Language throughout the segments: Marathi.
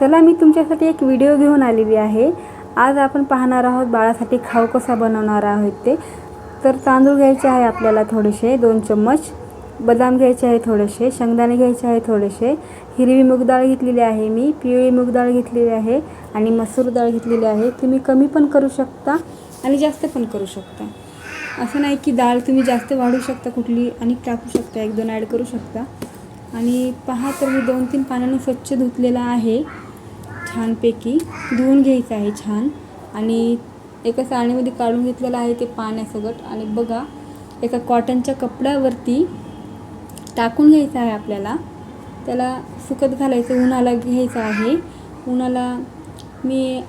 चला मी तुमच्यासाठी एक व्हिडिओ घेऊन आलेली आहे. आज आपण पाहणार आहोत बाळासाठी खाऊ कसा बनवणार आहोत ते. तर तांदूळ घ्यायचे आहे आपल्याला थोडेसे दोन चम्मच. बदाम घ्यायचे आहे थोडेसे शेंगदाणे घ्यायचे आहे थोडेसे. हिरवी मूग डाळ घेतलेली आहे मी पिवळी मूग डाळ घेतलेली आहे आणि मसूर डाळ घेतलेली आहे. तुम्ही कमी पण करू शकता आणि जास्त पण करू शकता. असं नाही की डाळ तुम्ही जास्त वाढू शकता कुठली आणि टाकू शकता एक दोन ॲड करू शकता. आणि पहा तर मी दोन तीन पाण्याने स्वच्छ धुतलेला आहे. छानपैकी धुवून घ्यायचं आहे छान. आणि एका साळणीमध्ये काढून घेतलेलं आहे ते पाण्यासकट आणि बघा एका कॉटनच्या कपड्यावरती टाकून घ्यायचं आहे आपल्याला. त्याला सुकत घालायचं उन्हाला घ्यायचं आहे. उन्हाला मी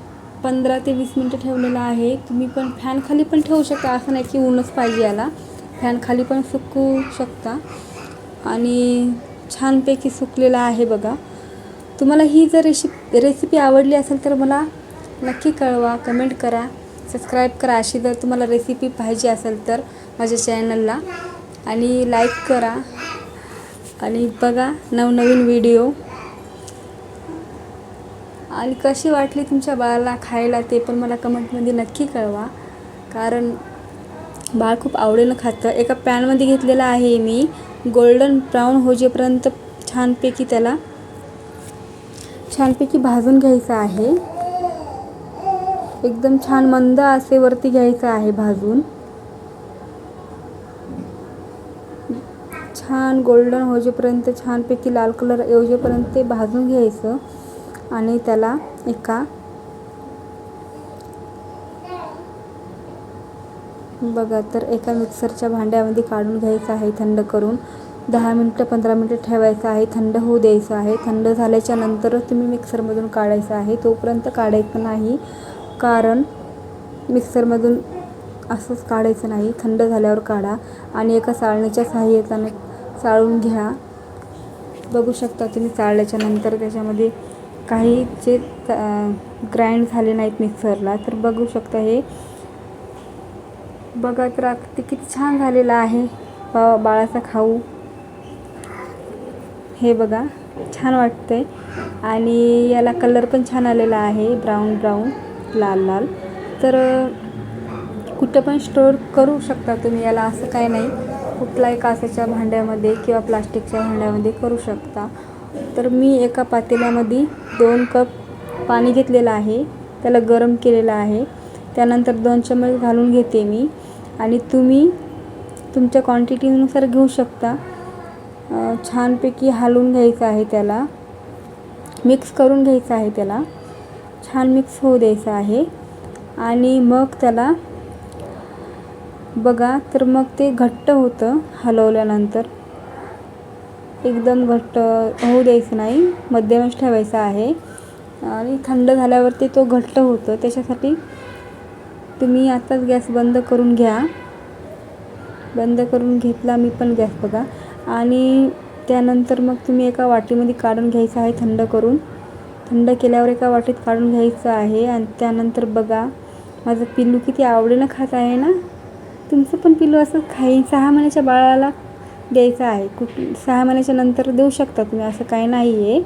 पंधरा ते वीस मिनटं ठेवलेलं आहे. तुम्ही पण फॅनखाली पण ठेवू शकता असं नाही की ऊनच पाहिजे याला. फॅनखाली पण सुकू शकता. आणि छानपैकी सुकलेला आहे बघा. तुम्हाला ही जर रेसिपी रेसिपी आवडली असेल तर मला नक्की कळवा कमेंट करा सबस्क्राईब करा अशी जर तुम्हाला रेसिपी पाहिजे असेल तर माझ्या चॅनलला. आणि लाईक करा. आणि बघा नवनवीन व्हिडिओ. आणि कशी वाटली तुमच्या बाळाला खायला ते पण मला कमेंटमध्ये नक्की कळवा. कारण बाळ खूप आवडीनं खातं. एका पॅनमध्ये घेतलेलं आहे मी. गोल्डन ब्राऊन होजेपर्यंत छानपैकी त्याला छानपैकी भाजून घ्यायचं आहे. एकदम छान मंद असे वरती घ्यायचं आहे भाजून. छान गोल्डन होजेपर्यंत छानपैकी लाल कलर येऊजेपर्यंत ते भाजून घ्यायचं आणि त्याला एका बघा तर एका मिक्सरच्या भांड्यामध्ये काढून घ्यायचं आहे थंड करून. दहा मिनटं पंधरा मिनटं ठेवायचं आहे. थंड होऊ द्यायचं आहे. थंड झाल्याच्या नंतरच तुम्ही मिक्सरमधून काढायचं आहे. तोपर्यंत काढायचं नाही. कारण मिक्सरमधून असंच काढायचं नाही. थंड झाल्यावर काढा आणि एका चाळणीच्या सहाय्याने चाळून घ्या. बघू शकता तुम्ही चाळल्याच्या नंतर त्याच्यामध्ये काही जे ग्राइंड झाले नाहीत मिक्सरला तर बघू शकता हे. बघा तर आता ते किती छान झालेलं आहे. बा बाळाचा खाऊ. हे बघा छान वाटतंय. आणि याला कलर पण छान आलेला आहे ब्राऊन ब्राऊन लाल लाल. तर कुठं पण स्टोअर करू शकता तुम्ही याला असं काय नाही. कुठलाही काचेच्या भांड्यामध्ये किंवा प्लास्टिकच्या भांड्यामध्ये करू शकता. तर मी एका पातेल्यामध्ये दोन कप पाणी घेतलेलं आहे. त्याला गरम केलेलं आहे. त्यानंतर दोन चम्मच घालून घेते मी. आणि तुम्ही तुमच्या क्वांटिटीनुसार घेऊ शकता. छानपैकी हलवून घ्यायचं आहे त्याला. मिक्स करून घ्यायचं आहे त्याला. छान मिक्स होऊ द्यायचं आहे. आणि मग त्याला बघा तर मग ते घट्ट होतं हलवल्यानंतर. एकदम घट्ट होऊ द्यायचं नाही. मध्यमच ठेवायचं आहे. आणि थंड झाल्यावरती तो घट्ट होतं. त्याच्यासाठी तुम्ही आताच गॅस बंद करून घ्या. बंद करून घेतला मी पण गॅस बघा. आणि त्यानंतर मग तुम्ही एका वाटीमध्ये काढून घ्यायचं आहे थंड करून. थंड केल्यावर एका वाटीत काढून घ्यायचं आहे आणि त्यानंतर बघा माझं पिल्लू किती आवडीनं खात आहे ना. तुमचं पण पिल्लू असं खाईन सहा महिन्याच्या बाळाला द्यायचं आहे. कुठ सहा महिन्याच्या नंतर देऊ शकता तुम्ही असं काही नाही आहे